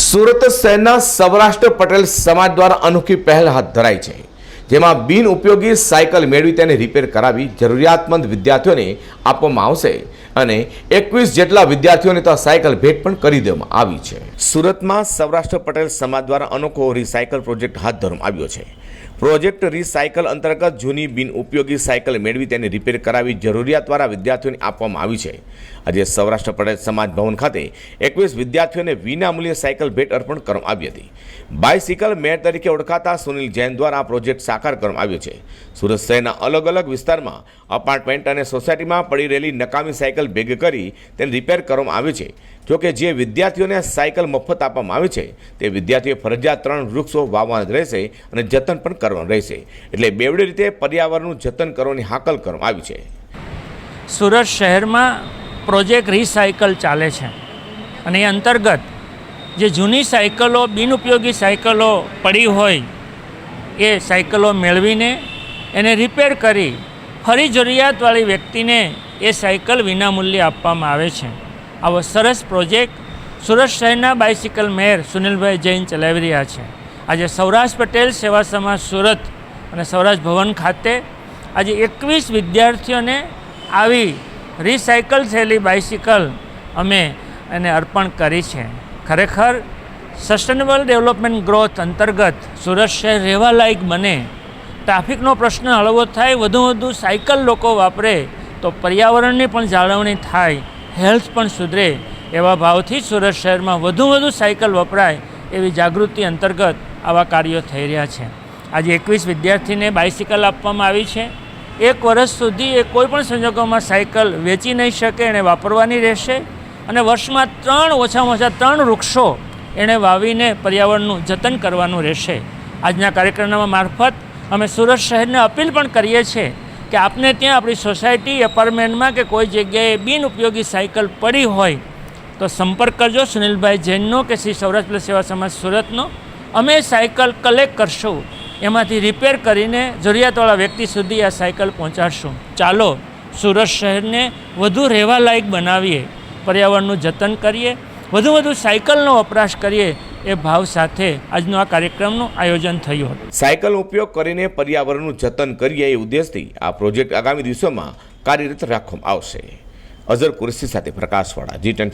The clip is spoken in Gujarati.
સુરત શહેરના સૌરાષ્ટ્ર પટેલ સમાજ દ્વારા અનોખી પહેલ હાથ ધરાઈ છે, જેમાં બિન ઉપયોગી સાયકલ મેળવી તેને રિપેર કરાવી જરૂરિયાતમંદ વિદ્યાર્થીઓને આપવામાં આવશે અને એકવીસ જેટલા વિદ્યાર્થીઓને તો સાયકલ ભેટ પણ કરી દેવામાં આવી છે. સુરતમાં સૌરાષ્ટ્ર પટેલ સમાજ દ્વારા અનોખો રિસાયકલ પ્રોજેક્ટ હાથ ધરવામાં આવ્યો છે. પ્રોજેક્ટ રિસાયકલ અંતર્ગત જૂની બિન ઉપયોગી સાયકલ મેળવી તેને રિપેર કરાવી જરૂરિયાતવાળા વિદ્યાર્થીઓને આપવામાં આવી છે. આજે સૌરાષ્ટ્ર પ્રદેશ સમાજ ભવન ખાતે એકવીસ વિદ્યાર્થીઓને વિનામૂલ્યે સાયકલ ભેટ અર્પણ કરવામાં આવી હતી. બાયસિકલ મેર તરીકે ઓળખાતા સુનિલ જૈન દ્વારા આ પ્રોજેક્ટ સાકાર કરવામાં આવ્યો છે. સુરત શહેરના અલગ અલગ વિસ્તારમાં અપાર્ટમેન્ટ અને સોસાયટીમાં પડી રહેલી નકામી સાયકલ ભેગ કરી તેને રિપેર કરવામાં આવે છે. જોકે જે વિદ્યાર્થીઓને સાયકલ મફત આપવામાં આવે છે, તે વિદ્યાર્થીઓએ ફરજિયાત ત્રણ વૃક્ષો વાવવાના રહેશે અને જતન પણ કરવાનું રહેશે. એટલે બેવડી રીતે પર્યાવરણનું જતન કરવાની હાકલ કરવામાં આવી છે. સુરત શહેરમાં પ્રોજેક્ટ રિસાયકલ ચાલે છે. અને એ અંતર્ગત જે જૂની સાયકલો, બિનઉપયોગી સાયકલો પડી હોય, એ સાયકલો મેળવીને એને રિપેર કરી ફરી જરૂરિયાતવાળી વ્યક્તિને એ સાયકલ વિનામૂલ્યે આપવામાં આવે છે. આવો સરસ પ્રોજેક્ટ સુરત શહેરના બાઇસિકલ મેયર સુનિલભાઈ જૈન ચલાવી રહ્યા છે. આજે સૌરાષ્ટ્ર પટેલ સેવા સમાજ સુરત અને સૌરાષ્ટ્ર ભવન ખાતે આજે એકવીસ વિદ્યાર્થીઓને આવી રિસાયકલ થયેલી બાઇસિકલ અમે એને અર્પણ કરી છે. ખરેખર સસ્ટેનેબલ ડેવલપમેન્ટ ગ્રોથ અંતર્ગત સુરત શહેર રહેવા લાયક બને, ટ્રાફિકનો પ્રશ્ન હળવો થાય, વધુ વધુ સાયકલ લોકો વાપરે, તો પર્યાવરણની પણ જાળવણી થાય હેલ્થ પણ સુધરે એવા ભાવથી સુરત શહેરમાં વધુ વધુ સાયકલ વપરાય એવી જાગૃતિ અંતર્ગત આવા કાર્યો થઈ રહ્યા છે. આજે એકવીસ વિદ્યાર્થીને બાઇસિકલ આપવામાં આવી છે. એક વર્ષ સુધી એ કોઈપણ સંજોગોમાં સાયકલ વેચી નહીં શકે એણે વાપરવાની રહેશે અને વર્ષમાં ત્રણ, ઓછામાં ઓછા ત્રણ વૃક્ષો એણે વાવીને પર્યાવરણનું જતન કરવાનું રહેશે. આજના કાર્યક્રમના મારફત અમે સુરત શહેરને અપીલ પણ કરીએ છીએ કે આપને ત્યાં આપણી સોસાયટી, એપાર્ટમેન્ટમાં કે કોઈ જગ્યાએ બિનઉપયોગી સાયકલ પડી હોય તો સંપર્ક કરજો સુનિલભાઈ જૈનનો કે શ્રી સૌરાષ્ટ્ર સેવા સમાજ સુરતનો. અમે સાયકલ કલેક્ટ કરશું. એમાંથી રિપેર કરીને જરૂરિયાતવાળા વ્યક્તિ સુધી આ સાયકલ પહોંચાડશું. ચાલો સુરત શહેરને વધુ રહેવાલાયક બનાવીએ, પર્યાવરણનું જતન કરીએ, વધુ વધુ સાયકલનો વપરાશ કરીએ એ ભાવ સાથે આજનો આ કાર્યક્રમનું આયોજન થયું હતું. સાયકલ ઉપયોગ કરીને પર્યાવરણનું જતન કરીએ એ ઉદ્દેશથી આ પ્રોજેક્ટ આગામી દિવસોમાં કાર્યરત રાખવામાં આવશે. અઝર કુરેશી સાથે પ્રકાશવાળા જી ટેન